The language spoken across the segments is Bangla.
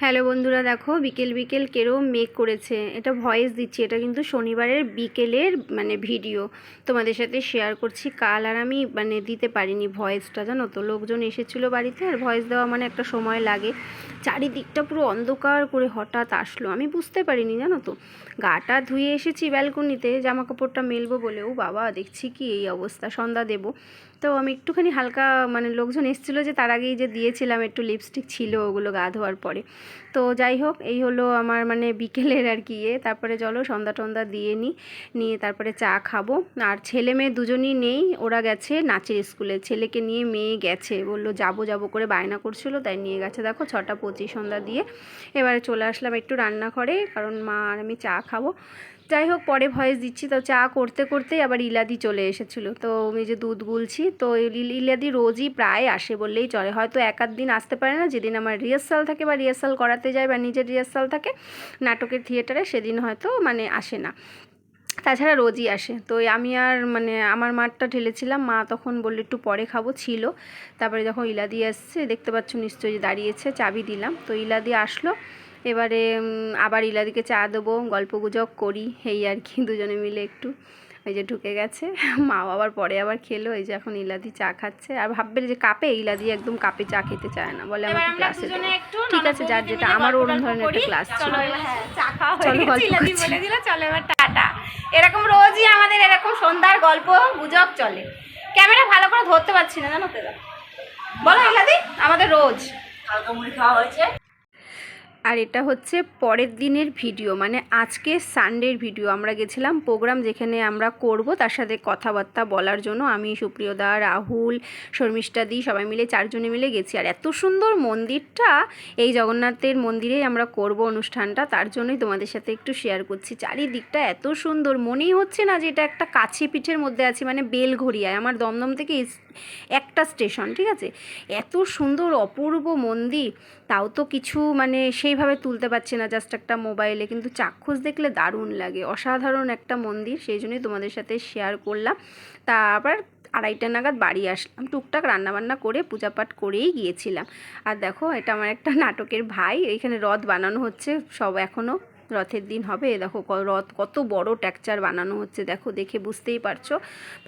হ্যালো বন্ধুরা, দেখো বিকেল বিকেল কেরম মেক করেছে। এটা ভয়েস দিচ্ছি, এটা কিন্তু শনিবারের বিকেলের মানে ভিডিও। তোমাদের সাথে শেয়ার করছি, কাল আর আমি মানে দিতে পারিনি ভয়েসটা, জানো তো? লোকজন এসেছিল বাড়িতে, আর ভয়েস দেওয়া মানে একটা সময় লাগে। চারিদিকটা পুরো অন্ধকার করে হঠাৎ আসলো। আমি বুঝতে পারিনি, জানো তো? গাটা ধুয়ে এসেছি ব্যালকনিতে জামা কাপড়টা মেলবো বলে। ও বাবা, দেখছি কি এই অবস্থা, সন্ধ্যা দেবো। তো আমি একটুখানি হালকা মানে লোকজন এসেছিল যে তার আগেই যে দিয়েছিলাম, একটু লিপস্টিক ছিল, ওগুলো গা ধোয়ার পরে। তো যাই হোক, এই হলো আমার মানে বিকেলের আর কি ইয়ে। তারপরে চলো সন্ধ্যা টন্দা দিয়ে নিই নিয়ে তারপরে চা খাব। আর ছেলে মেয়ে দুজনই নেই, ওরা গেছে নাচের স্কুলে। ছেলেকে নিয়ে মেয়ে গেছে, বলল যাব যাব করে বায়না করছিল, তাই নিয়ে গেছে। দেখো ছটা পঁচিশ সন্ধ্যা দিয়ে। এবারে চলে আসলাম একটু রান্নাঘরে, কারণ মা আর আমি চা খাব। যাই হোক পরে ভয়েস দিচ্ছি। তো চা করতে করতেই আবার ইলাদি চলে এসেছিল। তো আমি যে দুধ গুলছি, তো ইলাদি রোজই প্রায় আসে বললেই চলে। হয়তো এক আধ দিন আসতে পারে না, যেদিন আমার রিহার্সাল থাকে বা রিহার্সাল করাতে যায় বা নিজের রিহার্সাল থাকে, নাটকের থিয়েটারে সেদিন হয়তো মানে আসে না। তাছাড়া রোজই আসে। তো আমি আর মানে আমার মাঠটা ঢেলেছিলাম, মা তখন বলল একটু পরে খাব, ছিল। তারপরে যখন ইলাদি আসছে দেখতে পাচ্ছ নিশ্চয়ই দাঁড়িয়েছে, চাবি দিলাম। তো ইলাদি আসলো এবারে আবার ইলাদিকে চা দেবো গল্প গুজব করি এই আর কি দুজনে মিলে একটু। ওই যে ঢুকে গেছে মা আবার পরে আবার খেলো এই যে এখন ইলাদি চা খাচ্ছে। আর ভাববে যে কাপে ইলাদি একদম কাপে চা খেতে চায় না বলে আমাকে ক্লাসে ঠিক আছে যার যেটা আমার অন্য ধরনের একটা ক্লাস ছিল হ্যাঁ, চা খাওয়া চলো হয়ে গল্প গেছে ইলাদি বলে দিল চলো এবার টাটা। এরকম রোজই আমাদের এরকম সন্ধ্যার গল্প গুজব চলে। ক্যামেরা ভালো করে ধরতে পারছি না জানো তো বলো ইলাদি আমাদের রোজ। খাওয়া হয়েছে। আর এটা হচ্ছে পরের দিনের ভিডিও মানে আজকে সানডের ভিডিও। আমরা গেছিলাম প্রোগ্রাম যেখানে আমরা করব, তার সাথে কথাবার্তা বলার জন্য আমি, সুপ্রিয়দা, রাহুল, শর্মিষ্ঠা দি, সবাই মিলে চারজনে মিলে গেছি। আর এত সুন্দর মন্দিরটা, এই জগন্নাথের মন্দিরেই আমরা করব অনুষ্ঠানটা, তার জন্যই তোমাদের সাথে একটু শেয়ার করছি। চারিদিকটা এত সুন্দর, মনেই হচ্ছে না যে এটা একটা কাছে পিঠের মধ্যে আছি মানে বেলঘড়িয়ায়, আমার দমদম থেকে একটা স্টেশন ঠিক আছে? এত সুন্দর অপূর্ব মন্দির, তাও তো কিছু মানে সেইভাবে তুলতে পারছি না জাস্ট একটা মোবাইলে কিন্তু চাক্ষুষ দেখলে দারুণ লাগে। অসাধারণ একটা মন্দির, সেই জন্যই তোমাদের সাথে শেয়ার করলাম। তা আবার আড়াইটা নাগাদ বাড়ি আসলাম। টুকটাক রান্নাবান্না করে পূজাপাঠ করেই গিয়েছিলাম। আর দেখো, এটা আমার একটা নাটকের ভাই। এইখানে রথ বানানো হচ্ছে, সব এখনও রথের দিন হবে। দেখো রথ কত বড় ট্যাকচার বানানো হচ্ছে, দেখো, দেখে বুঝতেই পারছ।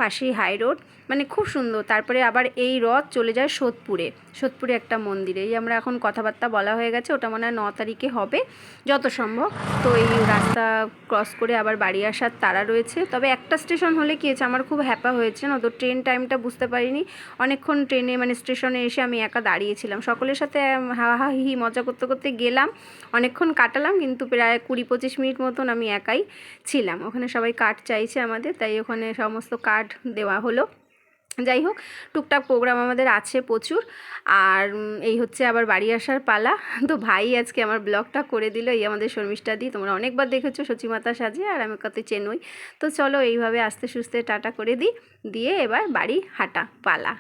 পাশেই হাই রোড মানে খুব সুন্দর। তারপরে আবার এই রথ চলে যায় সোদপুরে। সোদপুরে একটা মন্দিরে। এই আমরা এখন কথাবার্তা বলা হয়ে গেছে, ওটা মনে হয় ন তারিখে হবে, যত সম্ভব। তো এই রাস্তা ক্রস করে আবার বাড়ি আসার তারা রয়েছে। তবে একটা স্টেশন হলে কি হয়েছে, আমার খুব হ্যাপা হয়েছে না তো, ট্রেন টাইমটা বুঝতে পারিনি। অনেকক্ষণ ট্রেনে মানে স্টেশনে এসে আমি একা দাঁড়িয়েছিলাম। সকলের সাথে, হা হা, হি হি, মজা করতে করতে গেলাম। অনেকক্ষণ কাটালাম, কিন্তু প্রায় কুড়ি পঁচিশ মিনিট মতন আমি একাই ছিলাম। ওখানে সবাই কার্ড চাইছে আমাদের, তাই ওখানে সমস্ত কার্ড দেওয়া হলো। যাই হোক, টুকটাক প্রোগ্রাম আমাদের আছে প্রচুর। আর এই হচ্ছে আবার বাড়ি আসার পালা। তো ভাই আজকে আমার ব্লগটা করে দিল, এই আমাদের শর্মিষ্ঠা দি। তোমরা অনেকবার দেখেছ সচিমাতা সাজে, আর আমি কত চেনই। তো চলো এইভাবে আস্তে সুস্তে টাটা করে দিই। দিয়ে এবার বাড়ি হাঁটা পালা।